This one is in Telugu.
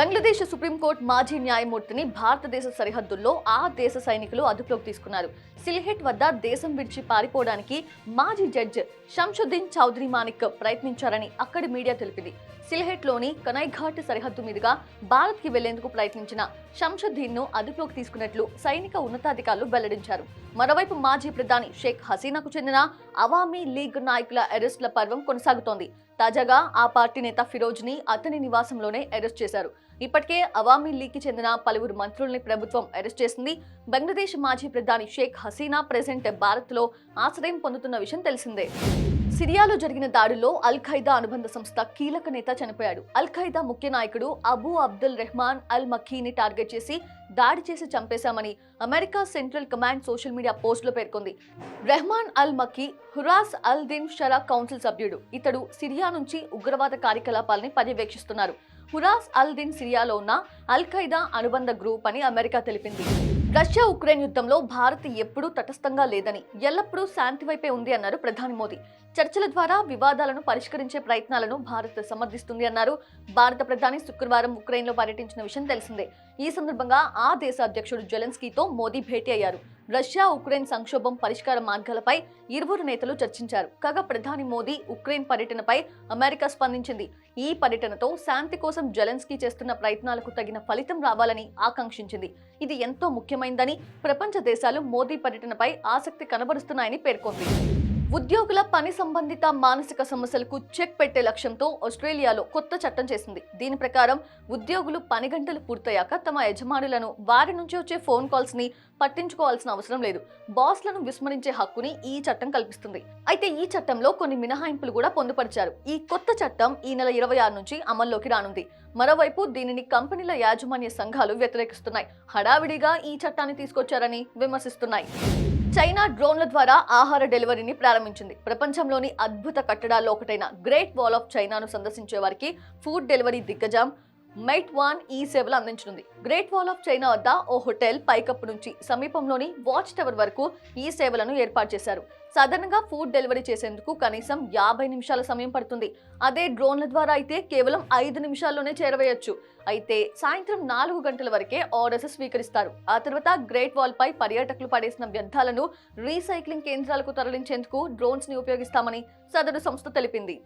బంగ్లాదేశ్ సుప్రీంకోర్టు మాజీ న్యాయమూర్తిని భారతదేశ సరిహద్దుల్లో ఆ దేశ సైనికులు అదుపులోకి తీసుకున్నారు. సిల్హెట్ వద్ద దేశం విడిచి పారిపోవడానికి మాజీ జడ్జ్ షంషుద్దీన్ చౌదరి మానిక్ ప్రయత్నించారని అక్కడి మీడియా తెలిపింది. సిల్హెట్లోని కనైఘాట్ సరిహద్దు మీదుగా భారత్కి వెళ్ళేందుకు ప్రయత్నించిన షంషుద్దీన్ను అదుపులోకి తీసుకున్నట్లు సైనిక ఉన్నతాధికారులు వెల్లడించారు. మరోవైపు మాజీ ప్రధాని షేక్ హసీనాకు చెందిన అవామీ లీగ్ నాయకుల అరెస్టుల పర్వం కొనసాగుతోంది. తాజాగా ఆ పార్టీ నేత ఫిరోజ్ని అతని నివాసంలోనే అరెస్ట్ చేశారు. ఇప్పటికే అవామీ లీగ్కి చెందిన పలువురు మంత్రుల్ని ప్రభుత్వం అరెస్ట్ చేసింది. బంగ్లాదేశ్ మాజీ ప్రధాని షేక్ హసీనా ప్రెసెంట్ భారత్లో ఆశ్రయం పొందుతున్న విషయం తెలిసిందే. సిరియాలో జరిగిన దాడిలో అల్ ఖైదా అనుబంధ సంస్థ కీలక నేత చనిపోయాడు. అల్ ఖైదా ముఖ్య నాయకుడు అబూ అబ్దుల్ రెహమాన్ అల్ మఖీని టార్గెట్ చేసి దాడి చేసి చంపేశామని America Central Command social media పోస్టులో పేర్కొంది. రెహమాన్ అల్ మఖీ హురాస్ అల్ దిన్ షరా కౌన్సిల్ సభ్యుడు. ఇతడు సిరియా నుంచి ఉగ్రవాద కార్యకలాపాలని పర్యవేక్షిస్తున్నారు. హురాస్ అల్ దిన్ సిరియాలో ఉన్న అల్ ఖైదా అనుబంధ గ్రూప్ అని అమెరికా తెలిపింది. రష్యా ఉక్రెయిన్ యుద్ధంలో భారత్ ఎప్పుడూ తటస్థంగా లేదని ఎల్లప్పుడూ శాంతి వైపే ఉంది అన్నారు ప్రధాని మోదీ. చర్చల ద్వారా వివాదాలను పరిష్కరించే ప్రయత్నాలను భారత్ సమర్థిస్తుంది అన్నారు భారత ప్రధాని శుక్రవారం ఉక్రెయిన్లో పర్యటించిన విషయం తెలిసిందే. ఈ సందర్భంగా ఆ దేశ అధ్యక్షుడు జెలెన్స్కీతో మోదీ భేటీ అయ్యారు. రష్యా ఉక్రెయిన్ సంక్షోభం పరిష్కార మార్గాలపై ఇరువురు నేతలు చర్చించారు. కాగా ప్రధాని మోదీ ఉక్రెయిన్ పర్యటనపై అమెరికా స్పందించింది. ఈ పర్యటనతో శాంతి కోసం జెలెన్స్కీ చేస్తున్న ప్రయత్నాలకు తగిన ఫలితం రావాలని ఆకాంక్షించింది. ఇది ఎంతో ముఖ్యమైందని ప్రపంచ దేశాలు మోదీ పర్యటనపై ఆసక్తి కనబరుస్తున్నాయని పేర్కొంది. ఉద్యోగుల పని సంబంధిత మానసిక సమస్యలకు చెక్ పెట్టే లక్ష్యంతో ఆస్ట్రేలియాలో కొత్త చట్టం చేసింది. దీని ప్రకారం ఉద్యోగులు పని గంటలు పూర్తయ్యాక తమ యజమానులను వారి నుంచి వచ్చే ఫోన్ కాల్స్ని పట్టించుకోవాల్సిన అవసరం లేదు. బాస్లను విస్మరించే హక్కుని ఈ చట్టం కల్పిస్తుంది. అయితే ఈ చట్టంలో కొన్ని మినహాయింపులు కూడా పొందుపరిచారు. ఈ కొత్త చట్టం ఈ నెల ఇరవై ఆరు నుంచి అమల్లోకి రానుంది. మరోవైపు దీనిని కంపెనీల యాజమాన్య సంఘాలు వ్యతిరేకిస్తున్నాయి. హడావిడిగా ఈ చట్టాన్ని తీసుకొచ్చారని విమర్శిస్తున్నాయి. చైనా డ్రోన్ల ద్వారా ఆహార డెలివరీని ప్రారంభించింది. ప్రపంచంలోని అద్భుత కట్టడాల్లో ఒకటైన గ్రేట్ వాల్ ఆఫ్ చైనాను సందర్శించే వారికి ఫుడ్ డెలివరీ దిగ్గజం. మెట్ వాన్ ఈ సేవలు అందించనుంది. గ్రేట్ వాల్ ఆఫ్ చైనా వద్ద ఓ హోటల్ పైకప్పు నుంచి సమీపంలోని వాచ్ టవర్ వరకు ఈ సేవలను ఏర్పాటు చేశారు. సాధారణంగా ఫుడ్ డెలివరీ చేసేందుకు కనీసం యాభై నిమిషాల సమయం పడుతుంది. అదే డ్రోన్ల ద్వారా అయితే కేవలం ఐదు నిమిషాల్లోనే చేరవేయచ్చు. అయితే సాయంత్రం నాలుగు గంటల వరకే ఆర్డర్స్ స్వీకరిస్తారు. ఆ తర్వాత గ్రేట్ వాల్ పై పర్యాటకులు పడేసిన వ్యర్థాలను రీసైక్లింగ్ కేంద్రాలకు తరలించేందుకు డ్రోన్స్ని ఉపయోగిస్తామని సదరు సంస్థ తెలిపింది.